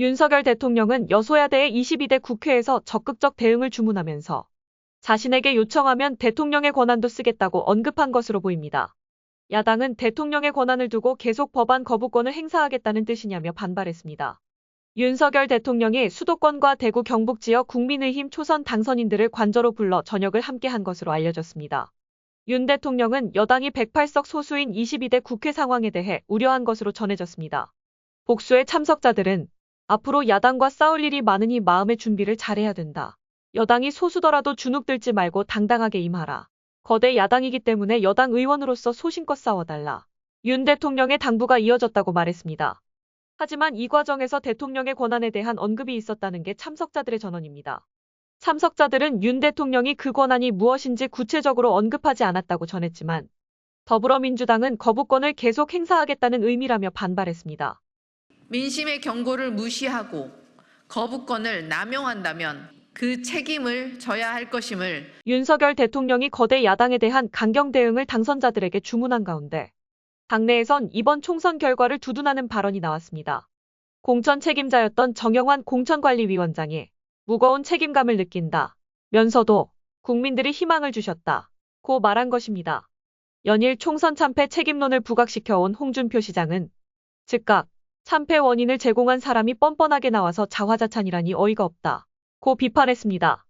윤석열 대통령은 여소야대의 22대 국회에서 적극적 대응을 주문하면서 자신에게 요청하면 대통령의 권한도 쓰겠다고 언급한 것으로 보입니다. 야당은 대통령의 권한을 두고 계속 법안 거부권을 행사하겠다는 뜻이냐며 반발했습니다. 윤석열 대통령이 수도권과 대구 경북 지역 국민의힘 초선 당선인들을 관저로 불러 저녁을 함께 한 것으로 알려졌습니다. 윤 대통령은 여당이 108석 소수인 22대 국회 상황에 대해 우려한 것으로 전해졌습니다. 복수의 참석자들은 앞으로 야당과 싸울 일이 많으니 마음의 준비를 잘해야 된다. 여당이 소수더라도 주눅들지 말고 당당하게 임하라. 거대 야당이기 때문에 여당 의원으로서 소신껏 싸워달라. 윤 대통령의 당부가 이어졌다고 말했습니다. 하지만 이 과정에서 대통령의 권한에 대한 언급이 있었다는 게 참석자들의 전언입니다. 참석자들은 윤 대통령이 그 권한이 무엇인지 구체적으로 언급하지 않았다고 전했지만 더불어민주당은 거부권을 계속 행사하겠다는 의미라며 반발했습니다. 민심의 경고를 무시하고 거부권을 남용한다면 그 책임을 져야 할 것임을 윤석열 대통령이 거대 야당에 대한 강경 대응을 당선자들에게 주문한 가운데 당내에선 이번 총선 결과를 두둔하는 발언이 나왔습니다. 공천 책임자였던 정영환 공천관리위원장이 무거운 책임감을 느낀다. 면서도 국민들이 희망을 주셨다. 고 말한 것입니다. 연일 총선 참패 책임론을 부각시켜온 홍준표 시장은 즉각 참패 원인을 제공한 사람이 뻔뻔하게 나와서 자화자찬이라니 어이가 없다. 고 비판했습니다.